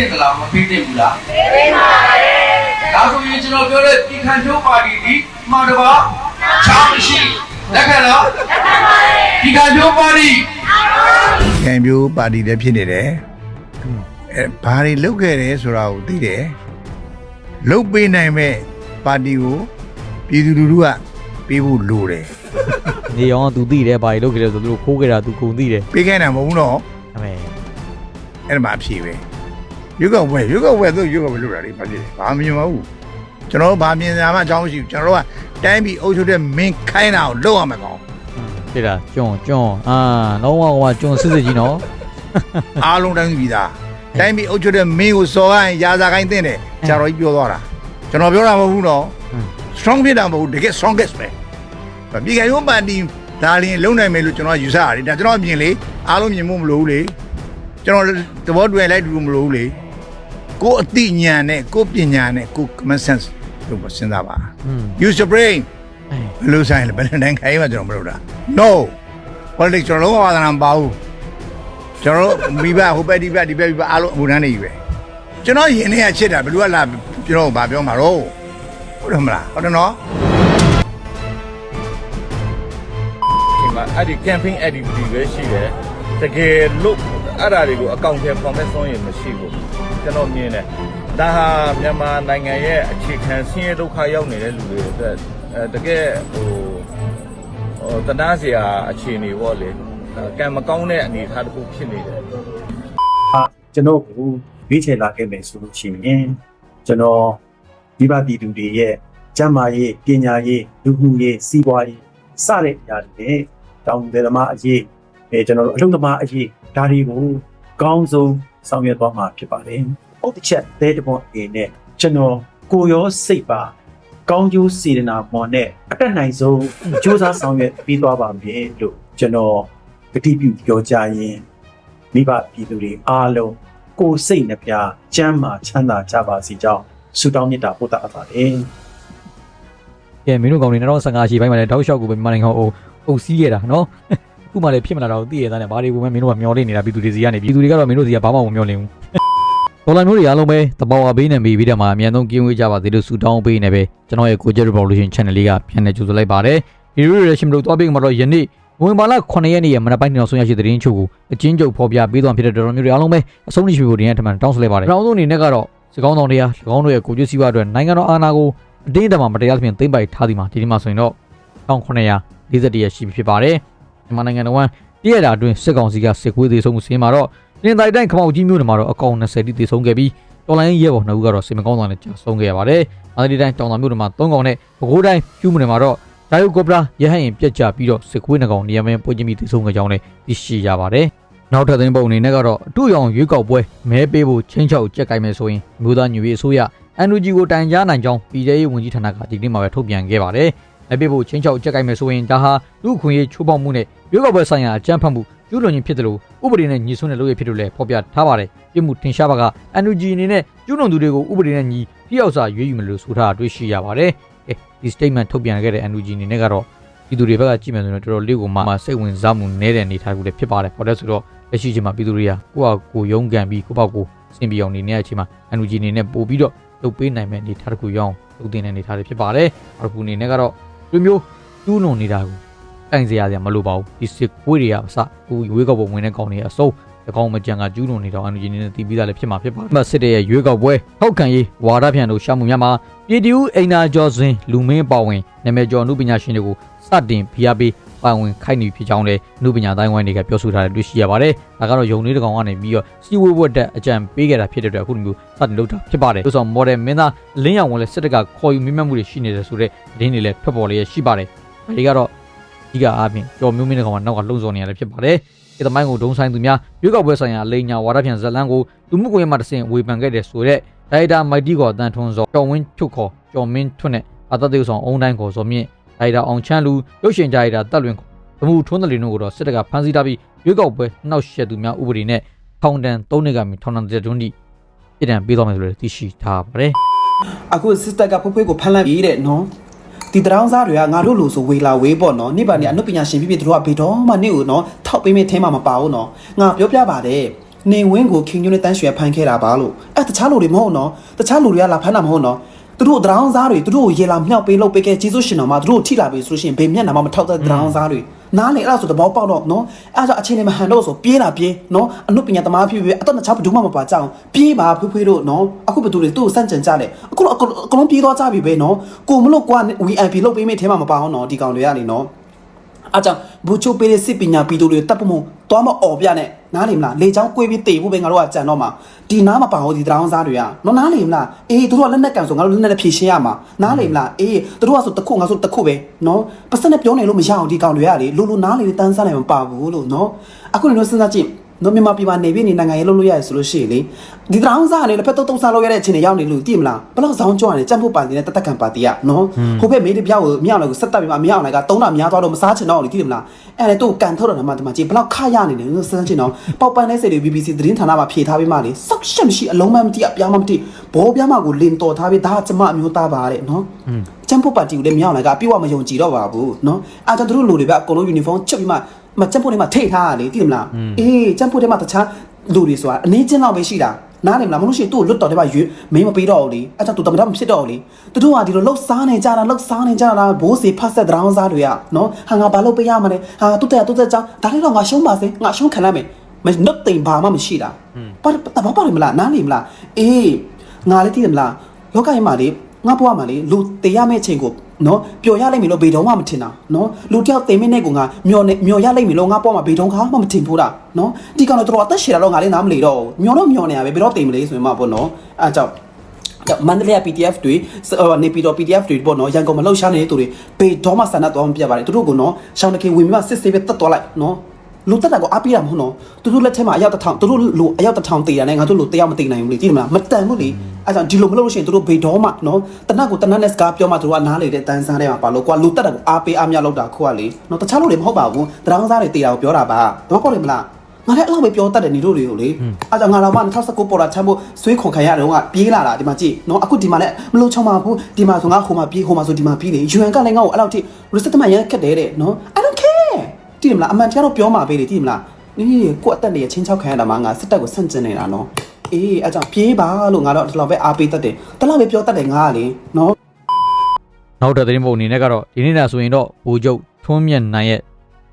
တင်သလားမပေးတင်ဘူးလားပေးပါပါတယ်ဒါဆိုရင်ကျွန်တော်ပြောတဲ့ပြည်ခံဖြိုးပါတီဒီမှာတပါချောင်းရှိလက်ခံလားလက်ခံပါတယ်ပြည်ခံဖြိုးပါတီကံပြိုးပါတီလည်းဖြစ်နေတယ်အဲဘာတွေလုပ်ခဲ့တယ်ဆိုတာကိုသိတယ်လုပ်ပေးနိုင်မဲ့ပါတီကိုပြည်သူလူထုကပေးဖို့လိုတယ်နေအောင်ကသူသိတယ်ဘာလို့လုပ်ကြလဲဆိုသူတို့ခိုးကြတာသူကုန်သိတယ်ပေးခိုင်းတာမဟုတ်ဘူးနော်အမေအဲ့ဒါမှအဖြေပဲ ရွက်ကောက်ပွဲရွက်ကောက်ပွဲသူရွက်ကောက်ပွဲလုပ်တာလေဘာဖြစ်လဲဘာမမြင်ပါဘူးကျွန်တော်တို့ဘာမြင်ကြမှာအကြောင်းမရှိဘူးကျွန်တော်တို့ကတိုင်းပြည်အုပ်ချုပ်တဲ့မင်းခိုင်းတာကိုလုပ်ရမှာကောင်းဖြစ်တာကျွန်းကျွန်းအာလုံးဝဟိုကကျွန်းစစ်စစ်ကြီးနော်အားလုံးတိုင်းပြည်သားတိုင်းပြည်အုပ်ချုပ်တဲ့မင်းကိုစော်ခိုင်းရာဇာခိုင်းတဲ့တယ်ဆရာတော်ကြီးပြောသွားတာကျွန်တော်ပြောတာမဟုတ်ဘူးနော် strong ဖြစ်တာမဟုတ်ဘူးတကယ် strongest ပဲပြည်ခိုင်ရုံးပါတီဒါလင်းလုံနိုင်မယ်လို့ကျွန်တော်ယူဆရတယ်ဒါကျွန်တော်အမြင်လေအားလုံးမြင်မှုမလို့ဘူးလေကျွန်တော်သဘောတူရင်လိုက်တူမလို့ဘူးလေ ကိုယ်အသိဉာဏ်နဲ့ကိုယ်ပညာနဲ့ကိုယ် common sense လို့စဉ်းစားပါอืม use your brain အေးဘယ်လိုဆိုင်လဲဘယ်လိုနိုင်ခိုင်းမှကျွန်တော်မလုပ်တာ no politics ကျွန်တော်လုံးဝဝါသနာမပါဘူးကျွန်တော်တို့မိဘဟိုဘက်ဒီဘက်ဒီဘက်ဒီဘက်အားလုံးအမှုထမ်းနေပြီပဲကျွန်တော်ယင်နေရချစ်တာဘယ်လိုကလာကျွန်တော်ဘာပြောမှာတော့ဟုတ်တယ်မလားဟုတ်တယ်နော်ဒီမှာအဲ့ဒီ camping activity ပဲရှိတယ်တကယ်လို့ အဲ့ဒါတွေကိုအကောင့်ထဲ format ဆုံးရင်မရှိဘူးကျွန်တော်မြင်တယ်ဒါဟာမြန်မာနိုင်ငံရဲ့အခြေခံဆင်းရဲဒုက္ခရောက်နေတဲ့လူတွေအတွက်အဲတကယ်ဟိုဟိုတနာစရာအခြေအနေပေါ့လေအဲကံမကောင်းတဲ့အနေအထားတစ်ခုဖြစ်နေတယ်အာကျွန်တော်ကိုရွေးချယ်လာခဲ့မယ်ဆိုလို့ရှိရင်ကျွန်တော်ဒီပါပြည်သူတွေရဲ့ကျန်းမာရေးပညာရေးလူမှုရေးစီးပွားရေးစတဲ့အရာတွေနဲ့တောင်တယ်သမားအရေး အဲကျွန်တော်တို့အလုံသမားအရေးဒါတွေကိုကောင်းဆုံးဆောင်ရွက်သွားမှာဖြစ်ပါတယ်။ဟုတ်တစ်ချက်သေးတဲ့ပေါ်အနေနဲ့ကျွန်တော်ကိုရောစိတ်ပါကောင်းကျိုးစေတနာမော်နဲ့အတက်နိုင်ဆုံးစူးစမ်းဆောင်ရွက်ပြီးသွားပါမယ်လို့ကျွန်တော်ကတိပြုပြောကြရင်မိဘပြည်သူတွေအားလုံးကိုယ်စိတ်နှပြချမ်းသာချမ်းသာကြပါစေကြောင်းဆုတောင်းမေတ္တာပို့တာအပ်ပါတယ်ကဲမင်းတို့ကောင်တွေ2015ရှိပိုင်းမှာလည်းတောက်လျှောက်ကိုပဲမြန်မာနိုင်ငံကိုအုပ်စီးခဲ့တာနော်အ ခုမှလည်းဖြစ်မလာတော့သိရတဲ့ဘာတွေကိုမှမင်းတို့ကမျောလင့်နေတာပြည်သူတွေစီကနေပြည်သူတွေကတော့မင်းတို့စီကဘာမှမမျောလင့်ဘူးဒေါ်လာမျိုးတွေအားလုံးပဲတဘောအပေးနေပြီးပြီးတဲ့မှာအမြန်ဆုံးကင်းဝေးကြပါသေးလို့ဆုတောင်းပေးနေပဲကျွန်တော်ရဲ့ Cojet Revolution Channel လေးကပြန်နေကြိုဆိုလိုက်ပါတယ်ဒီလိုရရှင်မလို့တွားပေးမှာတော့ယနေ့ဝင်ပါလာ9ရက်နေ့ရဲ့မနက်ပိုင်းနောက်ဆုံးရရှိတဲ့သတင်းချုပ်ကိုအချင်းချုပ်ဖော်ပြပေးသွားဖြစ်တဲ့ဒေါ်လာမျိုးတွေအားလုံးပဲအဆုံးထိရှိဖို့ဒီနေ့ထမှန်တောင်းဆိုလိုက်ပါတယ်။နောက်ဆုံးအနေနဲ့ကတော့စကောင်းတော်တရား၎င်းတို့ရဲ့ကိုကျိုးစည်းဝါအတွက်နိုင်ငံတော်အာဏာကိုအတင်းအဓမ္မမတရားသဖြင့်သိမ့်ပိုက်ထားသည်မှာဒီနေ့မှဆိုရင်တော့1941ရက်ရှိပြီဖြစ်ပါတယ်။ မြန်မာနိုင်ငံတော်ဝန်တည့်ရတာအတွင်းစစ်ကောင်စီကစစ်ကွေးသေးဆုံးမှုစင်းမှာတော့လင်တိုင်တိုင်းခမောက်ကြီးမျိုးတွေမှာတော့အကောင်20တိသေဆုံးခဲ့ပြီးတော်လိုင်းရဲဘော်နှစ်ဦးကတော့စင်မကောင်းဆောင်နဲ့ကြာဆုံးခဲ့ရပါတယ်။အားဒီတိုင်းတောင်တာမျိုးတွေမှာ3ကောင်နဲ့ပဲခူးတိုင်းဖြူးမှုတွေမှာတော့ဒါယုကောပရာရဟရင်ပြက်ကြပြီးတော့စစ်ကွေးနှကောင်နေရာမင်းပွဲချင်းပြီးသေဆုံးခဲ့ကြောင်းလည်းသိရှိရပါတယ်။နောက်ထပ်သတင်းပုံအနေနဲ့ကတော့အတူရောင်ရွေးကောက်ပွဲမဲပေးဖို့ချင်းချောက်ကြက်ကိုင်မယ်ဆိုရင်အမျိုးသားညွေအစိုးရ NUG ကိုတိုင်ကြားနိုင်ကြောင်းပြည်ထရေးဝန်ကြီးဌာနကဒီနေ့မှာပဲထုတ်ပြန်ခဲ့ပါတယ်။ မဲပေးဖို့ချင်းချောက်ကြက်ကိုင်မယ်ဆိုရင်ဒါဟာလူခွင့်ရေးချိုးဖောက်မှုနဲ့ရွေးကောက်ပွဲဆိုင်ရာအကြမ်းဖက်မှုကျူးလွန်ခြင်းဖြစ်တယ်လို့ဥပဒေနဲ့ညီဆွတဲ့လုပ်ရဖြစ်လို့လည်းဖော်ပြထားပါတယ်။ပြည်မှုထင်ရှားပါက NUG အနေနဲ့ကျူးလွန်သူတွေကိုဥပဒေနဲ့ညီပြည့်အောင်စာရွေးယူမယ်လို့ဆိုထားတာတွေ့ရှိရပါတယ်။အဲဒီ statement ထုတ်ပြန်ခဲ့တဲ့ NUG အနေနဲ့ကတော့ပြည်သူတွေဘက်ကကြည့်မယ်ဆိုရင်တော်တော်လေးကိုမှစိတ်ဝင်စားမှုနည်းတဲ့အနေအထားကိုလည်းဖြစ်ပါတယ်။ဘာလို့လဲဆိုတော့လက်ရှိချိန်မှာပြည်သူတွေကကိုယ့်အကိုရုံးကန်ပြီးကိုယ့်ဘောက်ကိုစင်ပြေအောင်နေနေတဲ့အချိန်မှာ NUG အနေနဲ့ပို့ပြီးတော့လုပ်ပေးနိုင်မဲ့အနေအထားတစ်ခုရအောင်လုပ်တင်တဲ့အနေအထားတွေဖြစ်ပါတယ်။နောက်တစ်ခုအနေနဲ့ကတော့ ဒီမျိုးကျူးလွန်နေတာကိုတိုင်စရာစရာမလိုပါဘူး။ဒီစစ်ကွေးတွေကအစဟိုရွေးကောက်ပွဲဝင်တဲ့ကောင်တွေအစုံအကောင်မကြံကကျူးလွန်နေတော့ NUG အနေနဲ့တည်ပြီးသားလည်းဖြစ်မှာဖြစ်ပါတယ်။မှစစ်တဲ့ရဲ့ရွေးကောက်ပွဲဟောက်ခံရေးဝါဒဖြန့်တို့ရှာမှုများမှာပြည်သူအိမ်နာကျော်စင်လူမင်းပါဝင်နာမည်ကျော်အမှုပညာရှင်တွေကိုစတင်ဖိအားပေး ပါဝင်ခိုက်နေဖြစ်ကြောင်းလည်းအမှုပညာတိုင်းဝိုင်းတွေကပြောဆိုထားတယ်တွေ့ရှိရပါတယ်။ဒါကတော့ယုံလေးတစ်ကောင်ကနေပြီးတော့စီဝေးဝတ်တဲ့အကြံပေးခဲ့တာဖြစ်တဲ့အတွက်အခုလိုမျိုးစတင်လုပ်တာဖြစ်ပါတယ်။သို့ဆောင် model မင်းသားလင်းရောင်ဝင်လဲစစ်တပ်ကခေါ်ယူမိမှတ်မှုတွေရှိနေတယ်ဆိုတော့သတင်းတွေလည်းထွက်ပေါ်လျက်ရှိပါတယ်။ဒါတွေကတော့ဒီကအားဖြင့်ကျော်မျိုးမင်းတစ်ကောင်ကနောက်ကလှုံ့ဆော်နေရတယ်ဖြစ်ပါတယ်။ဒီသမိုင်းကိုဒုံဆိုင်သူများရွေးကောက်ပွဲဆိုင်ရာလိန်ညာဝါဒဖြန့်ဇလန်းကိုလူမှုကွန်ရက်မှာတဆင့်ဝေဖန်ခဲ့တဲ့ဆိုတဲ့ဒါရိုက်တာမိုက်တီကောတန်ထွန်းစောကျော်ဝင်းဖြုတ်ခေါ်ကျော်မင်းထွန်းနဲ့အသက်သေးဆောင်အုံတိုင်းခေါ်စောမြင့် ဒါရိုက်တာအောင်ချမ်းလူရုပ်ရှင်ဒါရိုက်တာတက်လွင်ခေါ်သမှုထွန်းတယ်လင်းတို့ကိုတော့စစ်တပ်ကဖမ်းဆီးထားပြီးရွေးကောက်ပွဲနှောက်ယှက်သူများဥပဒေနဲ့ထောင်ဒဏ်၃နှစ်ကမှထောင်ဒဏ်တစ်တွန်းထိပြည်တံပေးသွားမယ်ဆိုလို့သိရှိထားပါတယ်အခုစစ်တပ်ကဖွေးဖွေးကိုဖမ်းလိုက်ပြီတဲ့နော်ဒီတရောင်းစားတွေကငါတို့လို့ဆိုဝေလာဝေးပေါ့နော်နေ့ပါနေအနုပညာရှင်ဖြစ်ဖြစ်တို့ကဘေတော့မှနေ့ကိုနော်ထောက်ပေးမင်းထဲမှာမပါဘူးနော်ငါပြောပြပါတယ်နေဝင်းကိုခင်ညွန်းနဲ့တန်းရွှေဖမ်းခဲ့တာပါလို့အဲတခြားလူတွေမဟုတ်နော်တခြားလူတွေကလာဖမ်းတာမဟုတ်နော် သူတို့တရောင်းစားတွေသူတို့ကိုရေလာမြောက်ပေးလုပ်ပေးခဲ့ကျေးဇူးရှင်တော်မှာသူတို့ထိလာပြီဆိုလို့ရှိရင်ဘေမျက်နှာမှာမထောက်တဲ့တရောင်းစားတွေနားလေအဲ့ဒါဆိုသဘောပေါက်တော့နော်အဲ့ဒါကြောင့်အချင်းတွေမဟန်တော့ဆိုပြေးတာပြေးနော်အနုပညာသမားဖြစ်ဖြစ်အတော့တခြားဘယ်သူမှမပါကြအောင်ပြေးပါဖွေးဖွေးတို့နော်အခုဘယ်သူတွေသူ့ကိုစန့်ကျင်ကြတယ်အခုတော့အကုန်လုံးပြေးသွားကြပြီပဲနော်ကိုမလို့ကွာ VIP လုပ်ပေးမိထဲမှာမပါအောင်နော်ဒီကောင်တွေကနေနော်အားကြောင့်ဘူချိုပေးတဲ့စစ်ပညာပြည်သူတွေတပ်ပမှုသွားမအော်ပြနဲ့ နားလေမလားလေချောင်းကွေးပြီးတေဖို့ပဲငါတို့ကကြံတော့မှာဒီနားမပါဟောဒီတရောင်းစားတွေကနော်နားလေမလားအေးတို့ကလက်နဲ့ကန်ဆိုငါတို့လက်နဲ့ဖြည့်ရှင်းရမှာနားလေမလားအေးတို့ကဆိုတစ်ခုငါဆိုတစ်ခုပဲနော်ပတ်စက်နဲ့ပြောနေလို့မရအောင်ဒီကောင်တွေကလေလိုလိုနားလေတန်းစားနိုင်မပါဘူးလို့နော်အခုလည်းစဉ်းစားကြည့်နော်မြန်မာပြည်မှာနေပြီးနေနိုင်ငံရေးလုပ်လို့ရတယ်ဆိုလို့ရှိရင်လေဒီတရောင်းစားကနေလည်းဖက်တော့တုံးစားလို့ရတဲ့အချိန်တွေရောက်နေလို့သိမလားဘယ်တော့ဇောင်းကြောရတယ်ကြက်ဖို့ပါတီနဲ့တက်တက်ကန်ပါတီကနော်ဟိုဘက်မေးတဲ့ပြောက်ကိုမြောက်လည်းကိုဆက်တက်ပြီးမှမြောက်လည်းကသုံးတာများသွားတော့မစားချင်တော့လေသိမလား အဲ့ဒါတော့ကန်ထုတ်တော့မှဒီမှာကြည့်ဘယ်တော့ခရနေတယ်လို့စဉ်းစားချင်တော့ပေါက်ပန်းတဲ့စိတ်တွေ BBC သတင်းဌာနမှာဖြေထားပြီးမှလေစောက်ရှက်မရှိအလုံးမမတိအပြားမမတိဘောပြားမကိုလင်တော်ထားပြီးဒါကကျမအမျိုးသားပါတဲ့နော်ချမ်ဖို့ပါတီကိုလည်းမြောက်လည်းကအပြည့်အဝမယုံကြည်တော့ပါဘူးနော်အားကြောင့်တို့လူတွေပဲအကုန်လုံး uniform ချက်ပြီးမှမချမ်ဖို့တွေမှာထိတ်ထားရလေသိမလားအေးချမ်ဖို့တွေမှာတခြားလူတွေဆိုတာအနေချင်းလောက်ပဲရှိတာ နားနေမလားမလို့ရှိရင်သူ့ကိုလွတ်တော်တဲ့မှာရွေးမင်းမပေးတော့ဘူးလေအဲ့ဒါသူတမတော်မဖြစ်တော့ဘူးလေသူတို့ကဒီလိုလှုပ်စားနေကြတာလှုပ်စားနေကြတာဘိုးစီဖတ်ဆက်တရောင်းစားတွေကနော်ဟာငါဘာလုပ်ပေးရမလဲဟာတူတဲ့တူတဲ့ကြောင့်ဒါလေးတော့ငါရှုံးပါစေငါရှုံးခံလိုက်မယ်မနှုတ်တိမ်ဘာမှမရှိတာဘာတဘာပါလိမလားနားနေမလားအေးငါလည်းသိတယ်မလားလောကကြီးမှာလေငါဘွားမှာလေလူတည်ရမယ့်ချိန်ကို နော်ပျော်ရလိမ့်မယ်လို့ဘေတုံးမှမထင်တာနော်လူတယောက်တင်မင်းနဲ့ကငါမျောနေမျောရလိမ့်မယ်လို့ငါပေါ်မှာဘေတုံးခါမှမထင်ဘူးလားနော်ဒီကောင်တော့တော်အသက်ရှည်တာတော့ငါလည်းနားမလီတော့ဘူးမျောတော့မျောနေရပဲဘယ်တော့တင်မလဲဆိုရင်မှပေါ့နော်အဲကြောင့်မန္တလေး PDF တွေနေပြည်တော် PDF တွေပေါ့နော်ရန်ကုန်မှာလှုပ်ရှားနေတဲ့သူတွေဘေတော့မှဆန္ဒသွားမပြပါတယ်သူတို့ကနော်ရှောင်းတခင်ဝင်ပြီးမှစစ်ဆေးပဲတက်သွားလိုက်နော်လူတက်တာကိုအားပေးတာမဟုတ်နော်သူတို့လက်ထဲမှာအရောက်တစ်ထောင်သူတို့လူအရောက်တစ်ထောင်တည်တာနဲ့ငါတို့လူတယောက်မတည်နိုင်ဘူးလေကြည့်မလားမတန်ဘူးလေ အဲကြောင့်ဒီလိုမလုပ်လို့ရှိရင်သူတို့ဘေတော့မှနော်တနတ်ကိုတနတ်နဲ့စကားပြောမှသူတို့ကနားလေတဲ့တန်းစားထဲမှာပါလို့ကွာလူတက်တာကိုအားပေးအားမြလောက်တာခုကလေနော်တခြားလူတွေမဟုတ်ပါဘူးတရောင်းစားတွေတည်တာကိုပြောတာပါတော့ပေါ့လေမလားငါလည်းအဲ့လိုပဲပြောတတ်တယ်ညီတို့တွေကိုလေအဲကြောင့်ငါတော့မှ2019ပေါ်လာချမ်းဖို့ဆွေးခွန်ခံရတော့ကပြေးလာတာဒီမှာကြည့်နော်အခုဒီမှာလည်းမလို့ချောင်းပါဘူးဒီမှာဆိုငါဟိုမှာပြေးဟိုမှာဆိုဒီမှာပြေးလေယူအန်ကလည်းငါ့ကိုအဲ့လောက်ထိ resettlement ရန်ခက်တယ်တဲ့နော် I don't care တည်မလားအမှန်တရားတော့ပြောမှာပဲလေတည်မလားนี่ကိုအတက်လေးချင်းချောက်ခံရတာမှငါစစ်တပ်ကိုဆန့်ကျင်နေတာနော် အေးအဲ့ကြောင့်ပြေးပါလို့ငါတော့ဒီလောက်ပဲအားပေးတတ်တယ်တလောက်ပဲပြောတတ်တယ်ငါကလေနော်နောက်တဲ့သတင်းပုံအနေနဲ့ကတော့ဒီနေ့ညဆိုရင်တော့ဘိုးချုပ်ထွန်းမြတ်နိုင်ရဲ့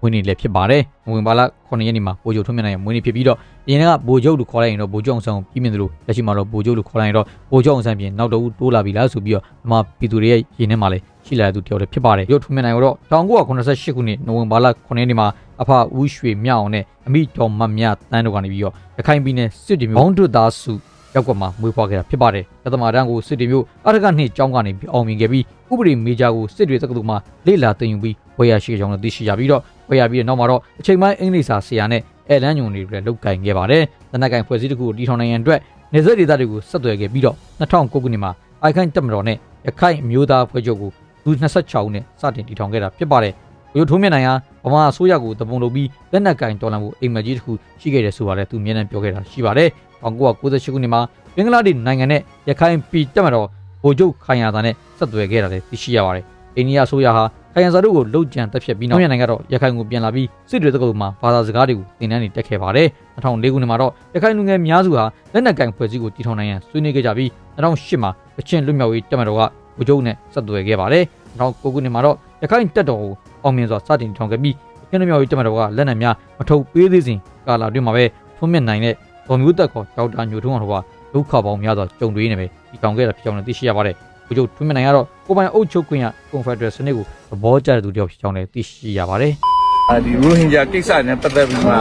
ဝင်းနေလည်းဖြစ်ပါတယ်။ဝင်ပါလာ9ရက်နေ့မှာဘိုးချုပ်ထွန်းမြတ်နိုင်ရဲ့ဝင်းနေဖြစ်ပြီးတော့အရင်ကဘိုးချုပ်လို့ခေါ်လိုက်ရင်တော့ဘိုးချုပ်အောင်ဆန်းကိုပြီးမြင်တယ်လို့လက်ရှိမှာတော့ဘိုးချုပ်လို့ခေါ်လိုက်ရင်တော့ဘိုးချုပ်အောင်ဆန်းပြင်နောက်တော့တိုးလာပြီလားဆိုပြီးတော့ဒီမှာပြည်သူတွေရဲ့ရင်းထဲမှာလည်းရှိလာတဲ့သူတယောက်လည်းဖြစ်ပါတယ်။ရုပ်ထွန်းမြတ်နိုင်ကတော့1988ခုနှစ်နိုဝင်ဘာလ9ရက်နေ့မှာ အဖဦးရွှေမြောက်အောင်နဲ့အမိတော်မတ်မြတန်းတို့ကနေပြီးတော့ရခိုင်ပြည်နယ်စစ်တီမျိုးဘောင်းတွသားစုရောက်ကွက်မှာမွေးဖွားခဲ့တာဖြစ်ပါတယ်။တသမတန်းကိုစစ်တီမျိုးအရကနှစ်ကျောင်းကနေအောင်မြင်ခဲ့ပြီးဥပဒေမေဂျာကိုစစ်တွေတက္ကသိုလ်မှာလေ့လာသင်ယူပြီးဝေရရှိကြောင်းလည်းသိရှိရပြီးတော့ဝေရပြီးတဲ့နောက်မှာတော့အချိန်ပိုင်းအင်္ဂလိပ်စာဆရာနဲ့အဲလန်ညုံတွေလည်းလုတ်ကင်ခဲ့ပါတယ်။တနက်ကင်ဖွဲ့စည်းတစ်ခုကိုတီထောင်နိုင်ငံအတွက်နေဆက်ဒေသတွေကိုဆက်သွယ်ခဲ့ပြီးတော့2009ခုနှစ်မှာအိုက်ခိုင်တက်မတော်နဲ့ရခိုင်မျိုးသားဖွဲ့ချုပ်ကိုလူ26ဦးနဲ့စတင်တီထောင်ခဲ့တာဖြစ်ပါတယ်။ ရိုးထိုးမြင့်နိုင်ဟာဗမာအစိုးရကိုတပုံလုပ်ပြီးလက်နက်ကင်တော်လှန်မှုအိမ်မက်ကြီးတစ်ခုရှိခဲ့တယ်ဆိုပါတယ်သူအမြဲတမ်းပြောခဲ့တာရှိပါတယ်။1998ခုနှစ်မှာဘင်္ဂလားဒေ့ရှ်နိုင်ငံနဲ့ရခိုင်ပြည်တက်မတော်ဗိုလ်ချုပ်ခိုင်ယာသာနဲ့ဆက်သွယ်ခဲ့တာလည်းသိရှိရပါတယ်။အိန္ဒိယအစိုးရဟာခိုင်ယာသာတို့ကိုလှုပ်ကြံတက်ဖြတ်ပြီးနောက်မြန်မာနိုင်ငံကတော့ရခိုင်ကိုပြန်လာပြီးစစ်တွေတက္ကသိုလ်မှာဘာသာစကားတွေကိုသင်တန်းတွေတက်ခဲ့ပါတယ်။2004ခုနှစ်မှာတော့ရခိုင်လူငယ်များစုဟာလက်နက်ကင်ဖွဲ့စည်းကိုတည်ထောင်နိုင်ရန်ဆွေးနွေးခဲ့ကြပြီး2008မှာအချင်းလွတ်မြောက်ရေးတက်မတော်ကဗိုလ်ချုပ်နဲ့ဆက်သွယ်ခဲ့ပါတယ်။2009ခုနှစ်မှာတော့ရခိုင်တက်တော်ကို အောင်မြင်စွာစတင်တည်ထောင်ခဲ့ပြီးရခိုင်လူမျိုးရေးတက်မတော်ကလက်နက်များမထုတ်ပေးသေးစဉ်ကာလအတွင်းမှာပဲထုံးမြင့်နိုင်တဲ့ဗော်မျိုးသက်ခေါ်ဒေါက်တာညိုထုံးအောင်တို့ကဒုက္ခပေါင်းများစွာကြုံတွေ့နေပဲဒီတောင်ခဲ့တာဖြစ်ကြောင်းလည်းသိရှိရပါတယ်။ဗိုလ်ချုပ်ထွန်းမြတ်နိုင်ကတော့ကိုပိုင်အုပ်ချုပ်ခွင့်ရကွန်ဖက်ဒရယ်စနစ်ကိုသဘောကျတဲ့သူတစ်ယောက်ဖြစ်ကြောင်းလည်းသိရှိရပါတယ်။အာဒီရိုဟင်ဂျာကိစ္စနဲ့ပတ်သက်ပြီးမှ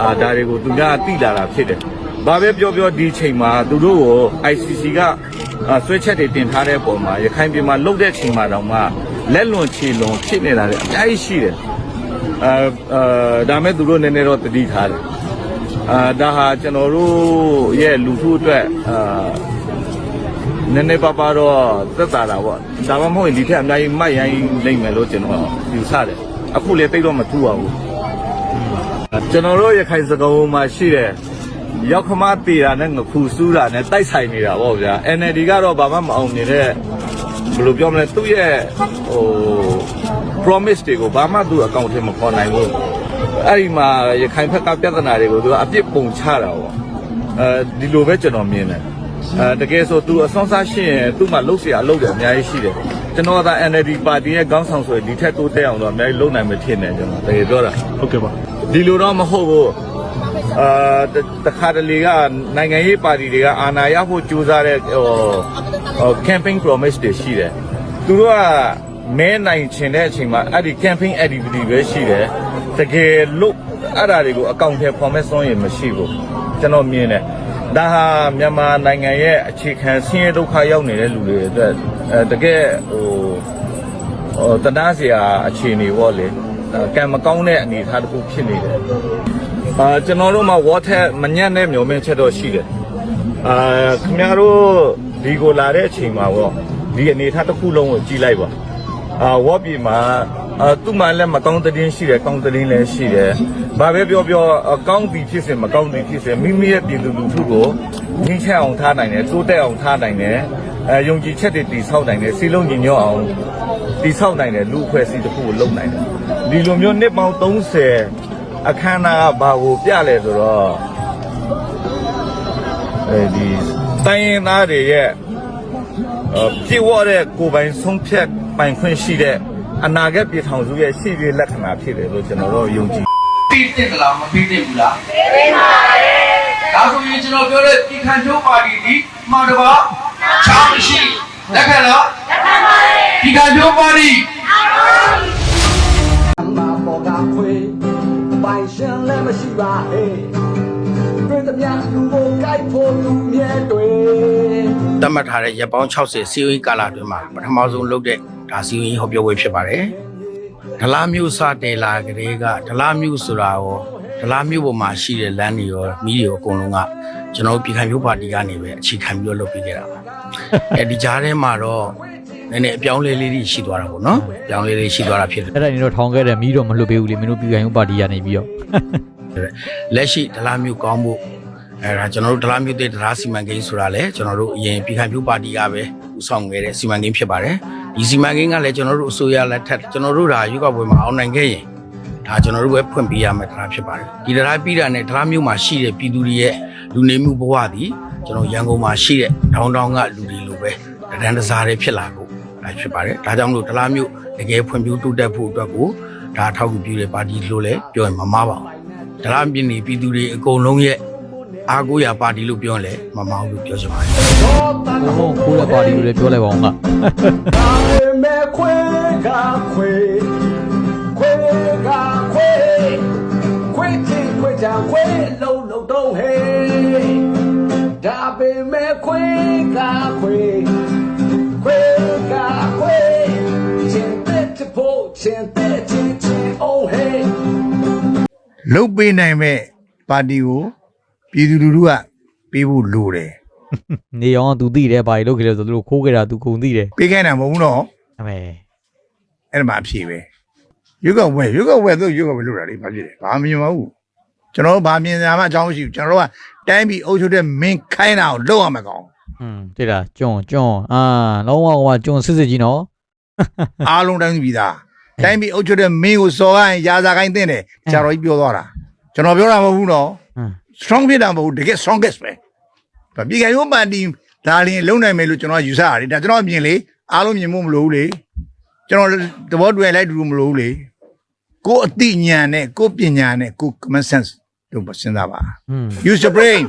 အာဒါတွေကိုသူများသိလာတာဖြစ်တယ်။ဘာပဲပြောပြောဒီချိန်မှာသူတို့ကို ICC ကအာဆွဲချက်တွေတင်ထားတဲ့ပုံမှာရခိုင်ပြည်မှာလှုပ်တဲ့ချိန်မှာတော့မှ လက်လွန်ခြေလွန်ဖြစ်နေတာလေအများကြီးရှိတယ်။အာအာဒါမဲ့သူတို့နည်းနည်းတော့တတိထားတယ်။အာဒါဟာကျွန်တော်တို့ရဲ့လူထုအတွက်အာနည်းနည်းပါးပါးတော့သက်သာတာပေါ့။ဒါမှမဟုတ်ရင်ဒီထက်အများကြီးမိုက်ရိုင်းလိမ့်မယ်လို့ကျွန်တော်ယူဆတယ်။အခုလည်းတိတ်တော့မထူပါဘူး။ကျွန်တော်တို့ရခိုင်စကားဝမှာရှိတဲ့ရောက်ခမတေတာနဲ့ငခုစူးတာနဲ့တိုက်ဆိုင်နေတာပေါ့ဗျာ NLD ကတော့ဘာမှမအောင်မြင်တဲ့ ဘယ်လိုပြောမလဲသူ့ရဲ့ဟို promise တွေကိုဘာမှသူ့အကောင့်ထဲမပေါ်နိုင်ဘူးအဲ့ဒီမှာရခိုင်ဘက်ကပြဿနာတွေကိုသူကအပြစ်ပုံချတာပေါ့ အဲဒီလိုပဲကျွန်တော်မြင်တယ်အဲတကယ်ဆိုသူအဆုံးစားရှိရင်သူ့မှာလှုပ်เสียအလုပ်တယ်အများကြီးရှိတယ်ကျွန်တော်က NLD ပါတီရဲ့ခေါင်းဆောင်ဆိုရင်ဒီထက်တိုးတက်အောင်တော့အများကြီးလုပ်နိုင်မယ်ထင်တယ်ကျွန်တော်တကယ်ပြောတာ ဟုတ်ကဲ့ပါ ဒီလိုတော့မဟုတ်ဘူး အာတတခါတလေကနိုင်ငံရေးပါတီတွေကအာဏာရဖို့ကြိုးစားတဲ့ဟိုဟို campaign promise တွေရှိတယ်သူတို့ကမဲနိုင်ချင်တဲ့အချိန်မှာအဲ့ဒီ campaign activity ပဲရှိတယ်တကယ်လို့အဲ့ဒါတွေကိုအကောင့်ထဲပေါ်မဲ့စွမ်းရည်မရှိဘူးကျွန်တော်မြင်တယ်ဒါဟာမြန်မာနိုင်ငံရဲ့အခြေခံဆင်းရဲဒုက္ခရောက်နေတဲ့လူတွေအတွက်အဲတကယ်ဟိုဟိုတနာစရာအခြေအနေပေါ့လေအဲကံမကောင်းတဲ့အနေအထားတစ်ခုဖြစ်နေတယ် အာကျွန်တော်တို့မှာ water မညံ့တဲ့မျိုးမင်းချက်တော့ရှိတယ်အာခင်ဗျားတို့ဒီကိုလာတဲ့အချိန်မှာပေါ့ဒီအနေအထားတစ်ခုလုံးကိုကြည့်လိုက်ပါအာဝေါ်ပြည်မှာအာသူ့မှာလည်းမကောင်းတဲ့တင်းရှိတယ်ကောင်းတဲ့တင်းလည်းရှိတယ်ဘာပဲပြောပြောအကောင်းသည်ဖြစ်စေမကောင်းသည်ဖြစ်စေမိမိရဲ့ပြည်သူလူထုကိုငြိမ်းချမ်းအောင်ထားနိုင်တယ်တိုးတက်အောင်ထားနိုင်တယ်အဲယုံကြည်ချက်တွေတည်ဆောက်နိုင်တယ်စီလုံးညီညွတ်အောင်တိဆောက်နိုင်တဲ့လူအဖွဲ့အစည်းတစ်ခုကိုလုပ်နိုင်တယ်ဒီလိုမျိုးနှစ်ပေါင်း30 အခမ်းအနားကဘာကိုပြလဲဆိုတော့အဲဒီတိုင်းရင်းသားတွေရဲ့အပြည့်ဝတဲ့ကိုယ်ပိုင်ဆုံးဖြတ်ပိုင်ခွင့်ရှိတဲ့အနာဂတ်ပြည်ထောင်စုရဲ့ရှိရလက္ခဏာဖြစ်တယ်လို့ကျွန်တော်တို့ယုံကြည်ပြီးတင်သလားမပြီးတင်ဘူးလားပြီးတင်ပါတယ်ဒါဆိုရင်ကျွန်တော်ပြောတဲ့ပြည်ခံဖြိုးပါတီဒီမှာတပါချာမရှိလက်ခံလားလက်ခံပါတယ်ပြည်ခံဖြိုးပါတီမှာပေါ်ကခွေပိုင် ရှင်လည်းမရှိပါဟဲ့တွေ့သမျှလူကိုကြိုက်ဖို့သူမြဲတွေသတ်မှတ်ထားတဲ့ရက်ပေါင်း60စီယိုကာလအတွင်းမှာပထမဆုံးလုပ်တဲ့ဒါစီယိုဟောပြောပွဲဖြစ်ပါတယ်။ဒလားမျိုးစတယ်လာကလေးကဒလားမျိုးဆိုတာရောဒလားမျိုးပေါ်မှာရှိတဲ့လမ်းတွေရောမီးတွေရောအကုန်လုံးကကျွန်တော်တို့ပြည်ခိုင်မျိုးပါတီကနေပဲအခြေခံပြီးတော့လုပ်ပေးခဲ့တာပါ။အဲဒီကြားထဲမှာတော့ နည်းနည်းအပြောင်းလဲလေးတွေရှိသွားတာပေါ့နော်။အပြောင်းလဲလေးရှိသွားတာဖြစ်တယ်အဲ့ဒါနေတော့ထောင်ခဲ့တယ်မီးတော့မလွတ်ပေးဘူးလေမင်းတို့ပြည်ခိုင်ဦးပါတီကနေပြီးတော့လက်ရှိဒလားမျိုးကောင်းဖို့အဲဒါကျွန်တော်တို့ဒလားမျိုးတဲ့ဒလားစီမံကိန်းဆိုတာလည်းကျွန်တော်တို့အရင်ပြည်ခိုင်မျိုးပါတီကပဲဦးဆောင်ခဲ့တဲ့စီမံကိန်းဖြစ်ပါတယ်ဒီစီမံကိန်းကလည်းကျွန်တော်တို့အစိုးရလက်ထက်ကျွန်တော်တို့ဒါရွေးကောက်ပွဲမှာအောင်နိုင်ခဲ့ရင်ဒါကျွန်တော်တို့ပဲဖွင့်ပေးရမယ့်ဒလားဖြစ်ပါတယ်ဒီဒလားပြီးတာနဲ့ဒလားမျိုးမှာရှိတဲ့ပြည်သူတွေရဲ့လူနေမှုဘဝသည်ကျွန်တော်ရန်ကုန်မှာရှိတဲ့ဒေါင်းတောင်းကလူတွေလိုပဲတဒန်းတစားတွေဖြစ်လာဖို့ဒါ ဖြစ်ပါတယ်ဒါကြောင့်မလို့ဒလားမျိုးတကယ်ဖွံ့ဖြိုးတိုးတက်ဖို့အတွက်ကိုဒါအထောက်အကူပြုတဲ့ပါတီလို့လည်းပြောရင်မမှားပါဘူးဒလားပြည်နေပြည်သူတွေအကုန်လုံးရဲ့အားကိုးရာပါတီလို့ပြောရင်လည်းမမောင်းလို့ပြောချင်ပါတယ်ဟိုကိုယ့်ရဲ့ပါတီကိုလည်းပြောလိုက်ပါအောင်ကဒါပေမဲ့ခွေကခွေခွေကခွေခွေချင်းခွေချာခွေလုံးလုံးတော့ဟဲ့ဒါပေမဲ့ခွေကခွေ ခွေကခွေချင်းတဲ့ဖို့ချင်းတဲ့ချင်းချင်း oh hey လုတ်ပေးနိုင်မဲ့ပါတီကိုပြည်သူလူထုကပေးဖို့လိုတယ်နေအောင်က तू သိတယ်ဘာလို့လုပ်ခဲ့လဲဆိုသူတို့ခိုးခဲ့တာ तू ကုန်သိတယ်ပေးခိုင်းတာမဟုတ်ဘူးနော်အမေအဲ့ဒါမှအဖြေပဲရွက်ကဝဲရွက်ကဝဲသူရွက်ကဝဲလို့တာလေဘာဖြစ်လဲဘာမမြင်ပါဘူးကျွန်တော်တို့ဘာမြင်ကြမှာအကြောင်းမရှိဘူးကျွန်တော်တို့ကတိုင်းပြည်အုပ်ချုပ်တဲ့မင်းခိုင်းတာကိုလုပ်ရမှာကောင် อืมတိတာကျွန်းကျွန်းအာလုံးဝကကျွန်းစစ်စစ်ကြီးနော်အားလုံးတိုင်းပြည်သားတိုင်းပြည်အုပ်ချုပ်တဲ့မင်းကိုစော်ရရင်ရာဇာကိုင်းတင်တယ်ကြာတော်ကြီးပြောသွားတာကျွန်တော်ပြောတာမဟုတ်ဘူးနော် strong ဖြစ်တာမဟုတ်ဘူးတကယ် strongest ပဲပြည်ကရုံးပါတီဒါရင်လုံနိုင်မယ်လို့ကျွန်တော်ယူဆရတယ်ဒါကျွန်တော်မြင်လေအားလုံးမြင်မှုမလို့လေကျွန်တော်သဘောတူရင်လိုက်တူမလို့လေကိုအတိညာနဲ့ကိုပညာနဲ့ကို common sense တို့စဉ်းစားပါ use your brain